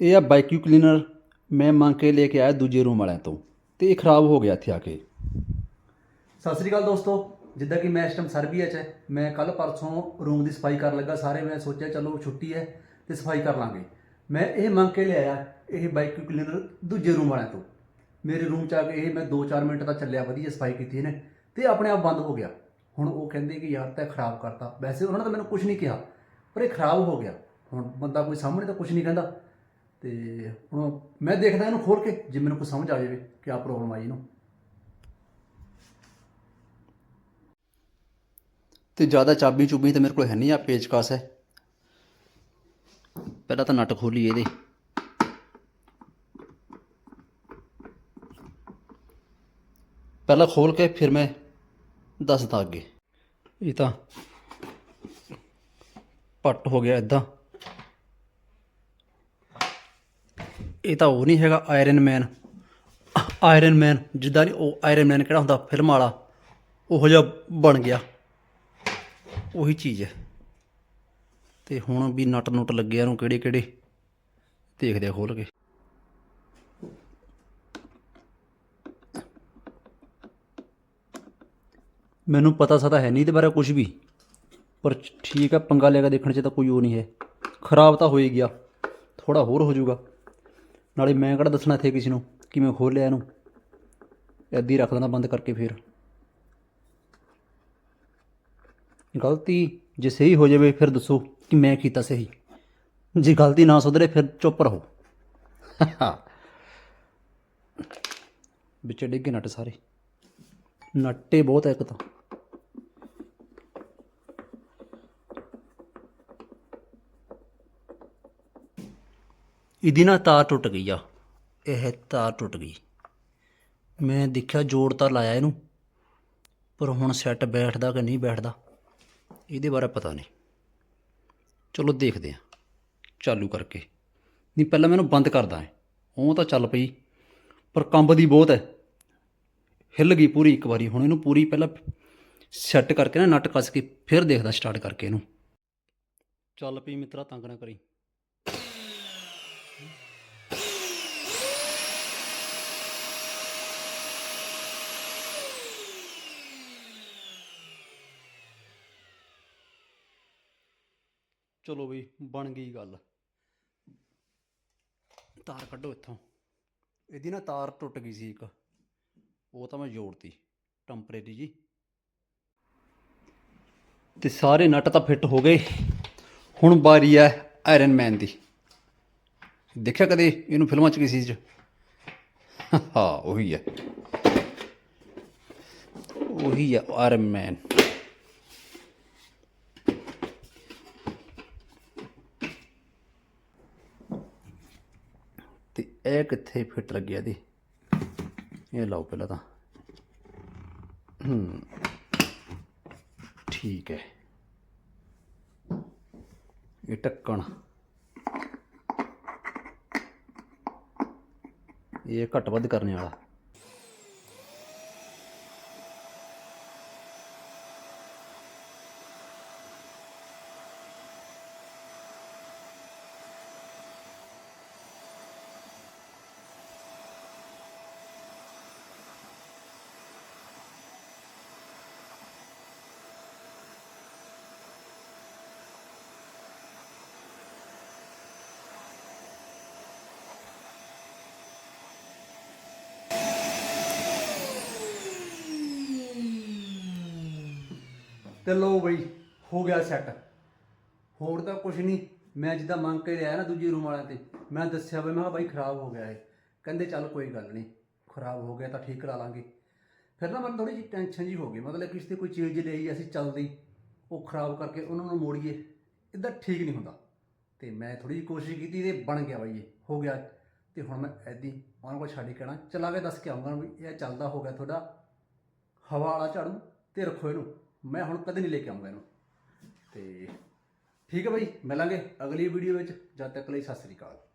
ਇਹ ਆ ਬਾਈਕਿਊ ਕਲੀਨਰ। ਮੈਂ ਮੰਗ ਕੇ ਲੈ ਕੇ ਆਇਆ ਦੂਜੇ ਰੂਮ ਵਾਲਿਆਂ ਤੋਂ ਤੇ ਇਹ ਖਰਾਬ ਹੋ ਗਿਆ ਇੱਥੇ ਆ ਕੇ। ਸਤਿ ਸ੍ਰੀ ਅਕਾਲ ਦੋਸਤੋ, ਜਿੱਦਾਂ ਕਿ ਮੈਂ ਇਸ ਟਾਈਮ ਸਰਬੀਆ 'ਚ ਹੈ, ਮੈਂ ਕੱਲ ਪਰਸੋਂ ਰੂਮ ਦੀ ਸਫ਼ਾਈ ਕਰਨ ਲੱਗਾ, ਸਾਰੇ ਮੈਂ ਸੋਚਿਆ ਚਲੋ ਛੁੱਟੀ ਹੈ ਤੇ ਸਫ਼ਾਈ ਕਰ ਲਾਂਗੇ। ਮੈਂ ਇਹ ਮੰਗ ਕੇ ਲਿਆਇਆ, ਇਹ ਬਾਈਕਿਊ ਕਲੀਨਰ ਦੂਜੇ ਰੂਮ ਵਾਲਿਆਂ ਤੋਂ। ਮੇਰੇ ਰੂਮ 'ਚ ਆ ਕੇ ਇਹ ਮੈਂ 2-4 ਮਿੰਟ ਦਾ ਚੱਲਿਆ, ਵਧੀਆ ਸਫ਼ਾਈ ਕੀਤੀ ਇਹਨੇ ਤੇ ਆਪਣੇ ਆਪ ਬੰਦ ਹੋ ਗਿਆ। ਹੁਣ ਉਹ ਕਹਿੰਦੇ ਕਿ ਯਾਰ ਤਾਂ ਇਹ ਖਰਾਬ ਕਰਤਾ। ਵੈਸੇ ਉਹਨਾਂ ਨੇ ਤਾਂ ਮੈਨੂੰ ਕੁਝ ਨਹੀਂ ਕਿਹਾ, ਪਰ ਇਹ ਖਰਾਬ ਹੋ ਗਿਆ। ਹੁਣ ਬੰਦਾ ਕੋਈ ਸਾਹਮਣੇ ਤਾਂ ਕੁਝ ਨਹੀਂ ਕਹਿੰਦਾ। ਤੇ ਹੁਣ ਮੈਂ ਦੇਖਦਾ ਇਹਨੂੰ ਖੋਲ ਕੇ ਜੇ ਮੈਨੂੰ ਕੋਈ ਸਮਝ ਆ ਜਾਵੇ ਕਿ ਆ ਪ੍ਰੋਬਲਮ ਆਈ ਇਹਨੂੰ। ਤੇ ਜ਼ਿਆਦਾ ਚਾਬੀ ਚੁਬੀ ਤਾਂ ਮੇਰੇ ਕੋਲ ਹੈ ਨਹੀਂ ਆ ਪੇਚਕਸ ਹੈ। ਪਹਿਲਾਂ ਤਾਂ ਨਟ ਖੋਲੀ ਇਹਦੇ। ਪਹਿਲਾਂ ਖੋਲ ਕੇ ਫਿਰ ਮੈਂ ਦੱਸਦਾ ਅੱਗੇ। ਇਹ ਤਾਂ ਪੱਟ ਹੋ ਗਿਆ ਇਦਾਂ ਇਹ ਤਾਂ ਉਹ ਨਹੀਂ ਹੈਗਾ ਆਇਰਨ ਮੈਨ ਆਇਰਨ ਮੈਨ ਜਿੱਦਾਂ ਦੀ ਉਹ ਆਇਰਨ ਮੈਨ ਕਿਹੜਾ ਹੁੰਦਾ ਫਿਲਮ ਵਾਲਾ, ਉਹੋ ਜਿਹਾ ਬਣ ਗਿਆ। ਉਹੀ ਚੀਜ਼ ਹੈ। ਤੇ ਹੁਣ ਵੀ ਨਟ ਨੁੱਟ ਲੱਗਿਆ ਨੂੰ ਕਿਹੜੇ ਕਿਹੜੇ। ਦੇਖਦੇ ਆ ਖੋਲ ਕੇ। ਮੈਨੂੰ ਪਤਾ ਸਤਾ ਹੈ ਨਹੀਂ ਇਹਦੇ ਬਾਰੇ ਕੁਝ ਵੀ। ਪਰ ਠੀਕ ਹੈ, ਪੰਗਾ ਲੈ ਕੇ ਦੇਖਣ 'ਚ ਤਾਂ ਕੋਈ ਉਹ ਨਹੀਂ ਹੈ। ਖਰਾਬ ਤਾਂ ਹੋ ਹੀ ਗਿਆ। ਥੋੜਾ ਹੋਰ ਹੋ ਜਾਊਗਾ। ਨਾਲੇ ਮੈਂ ਕਿਹੜਾ ਦੱਸਣਾ ਇੱਥੇ ਕਿਸੇ ਨੂੰ ਕਿ ਮੈਂ ਖੋਲ ਲਿਆ ਇਹਨੂੰ ਐਦੀ ਰੱਖ ਦੇਣਾ ਬੰਦ ਕਰਕੇ ਫਿਰ। ਗਲਤੀ ਜੇ ਸਹੀ ਹੋ ਜਾਵੇ ਫਿਰ ਦੱਸੋ ਕਿ ਮੈਂ ਕੀਤਾ ਸਹੀ। ਜੇ ਗਲਤੀ ਨਾ ਸੁਧਰੇ ਫਿਰ ਚੁੱਪ ਰਹੋ। ਵਿੱਚ ਡਿੱਗੇ ਨਟ ਸਾਰੇ। ਨੱਟੇ ਬਹੁਤ ਹੈ ਇੱਕ ਤਾਂ। ਇਹਦੀ ਨਾ ਤਾਰ ਟੁੱਟ ਗਈ ਆ। ਇਹ ਤਾਰ ਟੁੱਟ ਗਈ। ਮੈਂ ਦੇਖਿਆ ਜੋੜ ਤਾਂ ਲਾਇਆ ਇਹਨੂੰ, ਪਰ ਹੁਣ ਸੈੱਟ ਬੈਠਦਾ ਕਿ ਨਹੀਂ ਬੈਠਦਾ, ਇਹਦੇ ਬਾਰੇ ਪਤਾ ਨਹੀਂ। ਚਲੋ ਦੇਖਦੇ ਹਾਂ, ਚਾਲੂ ਕਰਕੇ। ਨਹੀਂ, ਪਹਿਲਾਂ ਮੈਨੂੰ ਬੰਦ ਕਰਦਾ ਹੈ। ਉਹ ਤਾਂ ਚੱਲ ਪਈ, ਪਰ ਕੰਬਦੀ ਬਹੁਤ ਹੈ। ਹਿੱਲ ਗਈ ਪੂਰੀ ਇੱਕ ਵਾਰੀ, ਹੁਣ ਇਹਨੂੰ ਪੂਰੀ ਪਹਿਲਾਂ ਸੈੱਟ ਕਰਕੇ ਨਾ ਨਟ ਕੱਸ ਕੇ ਫਿਰ ਦੇਖਦਾ ਸਟਾਰਟ ਕਰਕੇ ਇਹਨੂੰ। ਚੱਲ ਪਈ ਮਿੱਤਰਾ, ਤੰਗ ਨਾ ਕਰੀ। ਚਲੋ ਬਈ, ਬਣ ਗਈ ਗੱਲ। ਤਾਰ ਕੱਢੋ ਇੱਥੋਂ। ਇਹਦੀ ਨਾ ਤਾਰ ਟੁੱਟ ਗਈ ਸੀ ਇੱਕ। ਉਹ ਤਾਂ ਮੈਂ ਜੋੜਤੀ, ਟੈਂਪਰੇਰੀ ਜੀ। ਤੇ ਸਾਰੇ ਨਟ ਤਾਂ ਫਿੱਟ ਹੋ ਗਏ। ਹੁਣ ਬਾਰੀ ਹੈ ਆਇਰਨ ਮੈਨ ਦੀ। ਦੇਖਿਆ ਕਦੇ ਇਹਨੂੰ ਫਿਲਮਾਂ 'ਚ ਕਿਸੇ 'ਚ? ਹਾਂ, ਉਹੀ ਹੈ। ਉਹੀ ਹੈ ਆਇਰਨ ਮੈਨ ਇਹ ਕਿੱਥੇ ਫਿੱਟ ਲੱਗਿਆ ਇਹਦੀ? ਇਹ ਲਾਓ ਪਹਿਲਾਂ ਤਾਂ। ਹੂੰ। ਠੀਕ ਹੈ। ਇਹ ਟੱਕਣ ਇਹ ਘੱਟ ਵੱਧ ਕਰਨ ਵਾਲਾ। ਤੇ ਲੋ ਬਈ, ਹੋ ਗਿਆ ਸੈੱਟ ਹੋਰ ਤਾਂ ਕੁਝ ਨਹੀਂ। ਮੈਂ ਜਿੱਦਾਂ ਮੰਗ ਕੇ ਲਿਆ ਨਾ ਦੂਜੇ ਰੂਮ ਵਾਲਿਆਂ ਤੇ, ਮੈਂ ਦੱਸਿਆ ਵੀ ਮੈਂ ਕਿਹਾ ਬਾਈ ਖਰਾਬ ਹੋ ਗਿਆ ਇਹ। ਕਹਿੰਦੇ ਚੱਲ ਕੋਈ ਗੱਲ ਨਹੀਂ, ਖਰਾਬ ਹੋ ਗਿਆ ਤਾਂ ਠੀਕ ਕਰਾ ਲਾਂਗੇ। ਫਿਰ ਨਾ ਮੈਨੂੰ ਥੋੜੀ ਜਿਹੀ ਟੈਨਸ਼ਨ ਜੀ ਹੋ ਗਈ। ਮਤਲਬ ਕਿਸੇ ਤੇ ਕੋਈ ਚੀਜ਼ ਲਈ ਅਸੀਂ ਚੱਲਦੀ ਉਹ ਖਰਾਬ ਕਰਕੇ ਉਹਨਾਂ ਨੂੰ ਮੋੜੀਏ ਇਦਾਂ ਠੀਕ ਨਹੀਂ ਹੁੰਦਾ। ਤੇ ਮੈਂ ਥੋੜੀ ਜਿਹੀ ਕੋਸ਼ਿਸ਼ ਕੀਤੀ ਤੇ ਬਣ ਗਿਆ ਬਾਈ ਇਹ, ਹੋ ਗਿਆ। ਤੇ ਹੁਣ ਮੈਂ ਐਦੀ ਉਹਨਾਂ ਕੋਲ ਛੱਡ ਕੇ ਕਹਿਣਾ, ਚਲਾ ਕੇ ਦੱਸ ਕੇ ਆਉਂਗਾ ਵੀ ਇਹ ਚੱਲਦਾ ਹੋ ਗਿਆ ਤੁਹਾਡਾ। ਹਵਾ ਵਾਲਾ ਝਾੜੂ, ਤੇ ਰੱਖੋ ਇਹਨੂੰ। ਮੈਂ ਹੁਣ ਕਦੇ ਨਹੀਂ ਲੈ ਕੇ ਆਉਂਗਾ ਇਹਨੂੰ। ਤੇ ਠੀਕ ਹੈ ਬਾਈ, ਮਿਲਾਂਗੇ ਅਗਲੀ ਵੀਡੀਓ ਵਿੱਚ। ਜਦ ਤੱਕ ਲਈ ਸਤਿ ਸ੍ਰੀ ਅਕਾਲ।